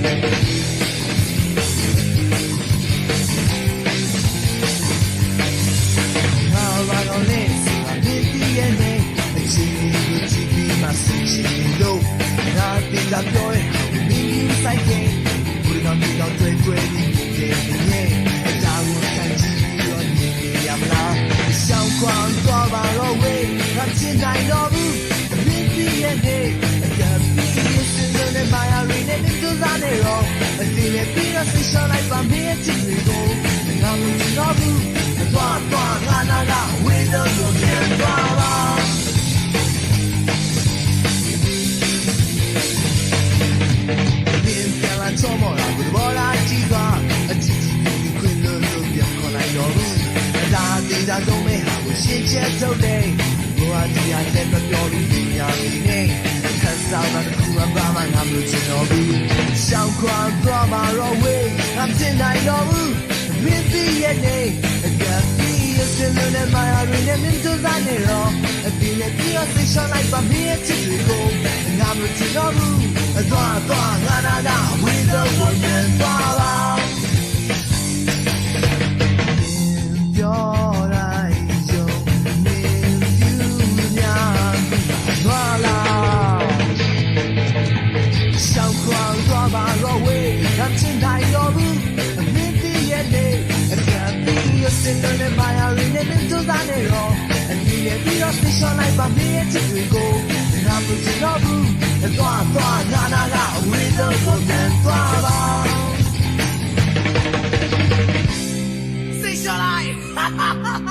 Now I don't live, I'm in the DNA, they see me, you see me, my sexy. အစီနဲ့ပြီးတော့ဆိရှောင်းလိုက်ပါမင်းချစ်တွေကိုငါမမြင်တော့ဘူးသွားသွားငါနာကဝေးတော့လို့ပြန်သွားပါ bien te la tomo la burbola chica a chi chi ni quên lo lo bien con la yo la ti da do me ha wo shin che to day bo a ti a te pa pyo lu ni i'm tin dai no bu min ti ye ne ga ti ye sin lo ne ma ya ri ne min to za ne ro a ti ne ti yo se shon like ba mi ye ti go ngam lu chin no bu သွားသွားငါနာကဝိသောဝဉ္ဇဉ်သွားပါပြောလိုက်ယုံနေယူများသွားလာရှောက်ခွာသွားပါတော့ဝေးငါချင်တိုင်းတော့ဘူးအမ စင်တဲ့မာယာရင်းနဲ့တူစားနေတော့အဒီရဲ့ပြီးတော့ station လိုက်ပါမင်းရဲ့ချစ်တွေကိုငါမချင်တော့ဘူးသွားသွားနာနာကအဝေးဆုံးကိုပြန်သွားပါစိတ်ရှော့လိုက်